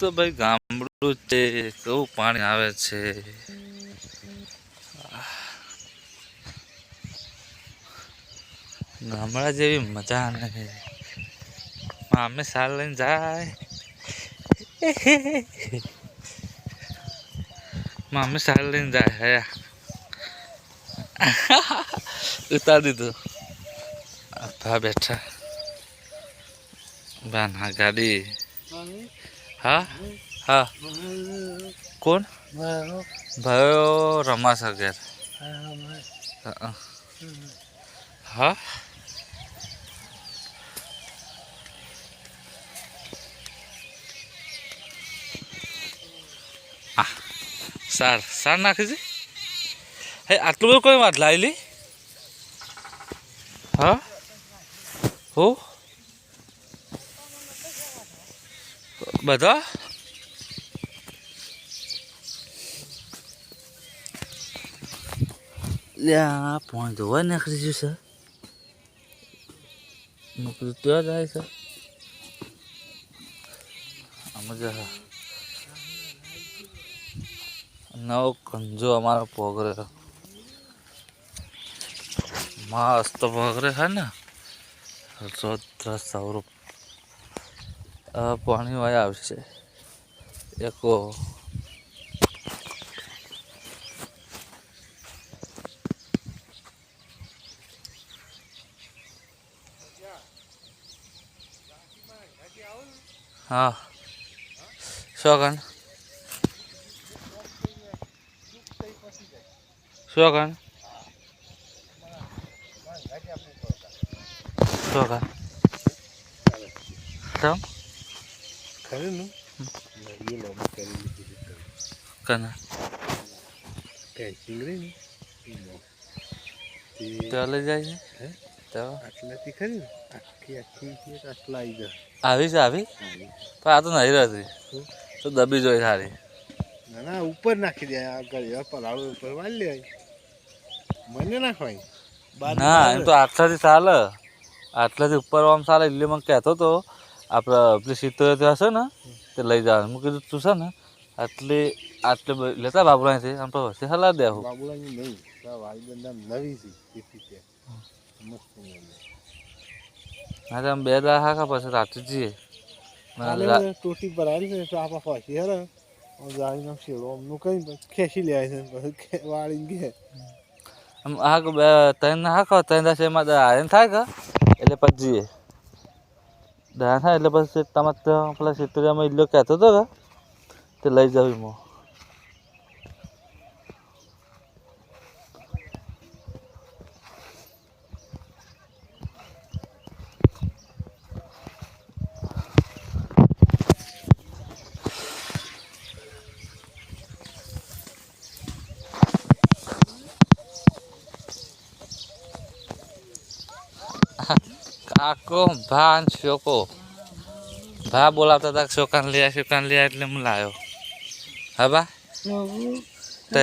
તો ભાઈ ગામડું છે, કેવું પાણી આવે છે? ગામડા જેવી મજા નહીં મામે સાર લઈને જાય. મામે સાર લઈને જાય હયા ઉતાર દીધું. ભા બેઠા. બા ના ગાડી. હા? હા. કોણ? ભાઈઓ રમાશે ઘેર. હા. સાર સાર નાખી છે? હે, આટલું બધું કોઈ વાત લાવેલી હા? હો? બધા? લ્યા પણ ધોવા નાખી દીધું છે. નોકરી ત્યાં જાય સર આમાં જા નવો કંજો અમારો પોગરે મસ્ત પોગરે હે ને. રોદ્ર સ્વરૂપ હવે પાણી વાય આવશે. એકો. હા. શું કન શું કન શું તમ ખરું ને કન પેન્સિલ રહી ને ચાલે જાય છે? તો આટલાથી ખરી આખી આખી આટલા આવી જાય આવી છે આવી. પણ આ તો નહીં રહેતી? તો દબી જોઈ સારી ના ના ઉપર નાખી દે આગળ પલાળો ઉપર વાળી લે મને નાખવાય ના એમ તો આટલાથી ચાલે આટલાથી ઉપર આમ ચાલે એટલે મને કહેતો તો આપણે આપણી સીતો હશે ને તે લઈ જવાનું મૂકી કીધું તું છે ને આટલી આટલે લેતા લેતા બાબુરાથી આમ તો વચ્ચે હલા દેવું બાબુલાની નહીં આ વાળી બંદા નવી છે. હા તો આમ બે દાડા હાકા પછી રાતે જઈએ. ટોટી પર આવી છે તો આપા ફસી હરે. જાળીનો શેડો. અમનું કઈ ખેંચી લે છે પછી ખે- વાળીને ઘે આમ હા ત્રણ ના હાકો ત્રણ દસ એમાં થાય કે? એટલે પછી જઈએ. દા થાય એટલે પછી તમારે પેલા સીતરિયામાં ઇલ્લો કહેતો હતો કે, તે લઈ જાવ એમાં. કાકો ભા અને શોકો ભા બોલાવતા હતા શોકાન લ્યા શોકાન લ્યા એટલે હું લાવ્યો હા બા? તે